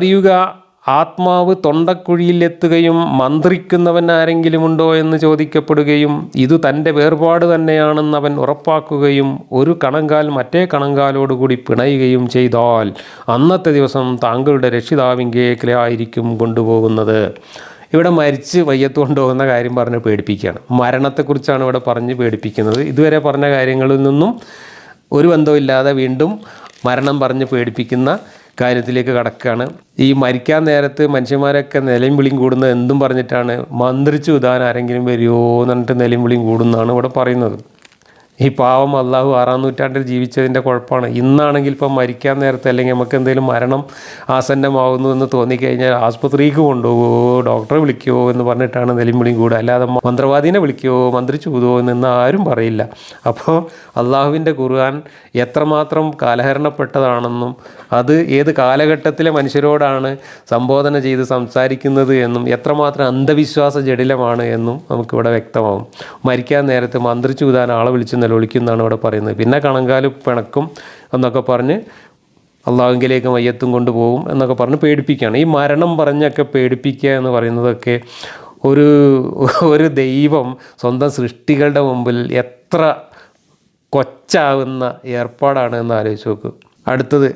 അറിയുക ആത്മാവ് തൊണ്ടക്കുഴിയിലെത്തുകയും മന്ത്രിക്കുന്നവൻ ആരെങ്കിലും ഉണ്ടോ എന്ന് ചോദിക്കപ്പെടുകയും ഇത് തന്റെ വേർപാട് തന്നെയാണെന്ന് അവൻ ഉറപ്പാക്കുകയും ഒരു കണങ്കാൽ മറ്റേ കണങ്കാലോടുകൂടി പിണയുകയും ചെയ്താൽ അന്നത്തെ ദിവസം താങ്കളുടെ രക്ഷിതാവിങ്കേക്കിലായിരിക്കും കൊണ്ടുപോകുന്നത്. ഇവിടെ മരിച്ച് വയ്യത്ത് കൊണ്ടുപോകുന്ന കാര്യം പറഞ്ഞ് പേടിപ്പിക്കുകയാണ്. മരണത്തെക്കുറിച്ചാണ് ഇവിടെ പറഞ്ഞ് പേടിപ്പിക്കുന്നത്. ഇതുവരെ പറഞ്ഞ കാര്യങ്ങളിൽ നിന്നും ഒരു ബന്ധമില്ലാതെ വീണ്ടും മരണം പറഞ്ഞ് പേടിപ്പിക്കുന്ന കാര്യത്തിലേക്ക് കടക്കുകയാണ് ഈ മരിക്കാൻ നേരത്ത് മനുഷ്യന്മാരൊക്കെ നിലയും വിളിയും കൂടുന്നത് എന്തും പറഞ്ഞിട്ടാണ്? മന്ത്രിച്ചു ഉദാൻ ആരെങ്കിലും വരുമോ എന്നിട്ട് നിലയും വിളിയും കൂടുന്നതാണ് ഇവിടെ പറയുന്നത്. ഈ പാവം അള്ളാഹു ആറാം നൂറ്റാണ്ടിൽ ജീവിച്ചതിന്റെ കുഴപ്പമാണ്. ഇന്നാണെങ്കിൽ ഇപ്പം മരിക്കാൻ നേരത്തെ അല്ലെങ്കിൽ നമുക്ക് എന്തെങ്കിലും മരണം ആസന്നമാകുന്നു എന്ന് തോന്നിക്കഴിഞ്ഞാൽ ആസ്പത്രിക്ക് കൊണ്ടുപോകുമോ ഡോക്ടറെ വിളിക്കുമോ എന്ന് പറഞ്ഞിട്ടാണ് നെലിമുളിയും കൂടുക അല്ലാതെ മന്ത്രവാദീനെ വിളിക്കുമോ മന്ത്രി കൂടുമോ എന്ന് ആരും പറയില്ല. അപ്പോൾ അള്ളാഹുവിന്റെ ഖുർആൻ എത്രമാത്രം കാലഹരണപ്പെട്ടതാണെന്നും അത് ഏത് കാലഘട്ടത്തിലെ മനുഷ്യരോടാണ് സംബോധന ചെയ്ത് സംസാരിക്കുന്നത് എന്നും എത്രമാത്രം അന്ധവിശ്വാസ ജടിലമാണ് എന്നും നമുക്കിവിടെ വ്യക്തമാകും മരിക്കാൻ നേരത്ത് മന്ത്രിച്ചു കൂതാൻ ആളെ വിളിച്ച് നിലവിളിക്കുന്നതാണ് ഇവിടെ പറയുന്നത്. പിന്നെ കണങ്കാൽ പിണക്കും എന്നൊക്കെ പറഞ്ഞ് അള്ളാഹുങ്കിലേക്ക് മയ്യത്തും കൊണ്ടുപോകും എന്നൊക്കെ പറഞ്ഞ് പേടിപ്പിക്കുകയാണ്. ഈ മരണം പറഞ്ഞൊക്കെ പേടിപ്പിക്കുക എന്ന് പറയുന്നതൊക്കെ ഒരു ഒരു ദൈവം സ്വന്തം സൃഷ്ടികളുടെ മുമ്പിൽ എത്ര കൊച്ചാവുന്ന ഏർപ്പാടാണ് എന്ന് ആലോചിച്ച് നോക്ക്. അടുത്തത്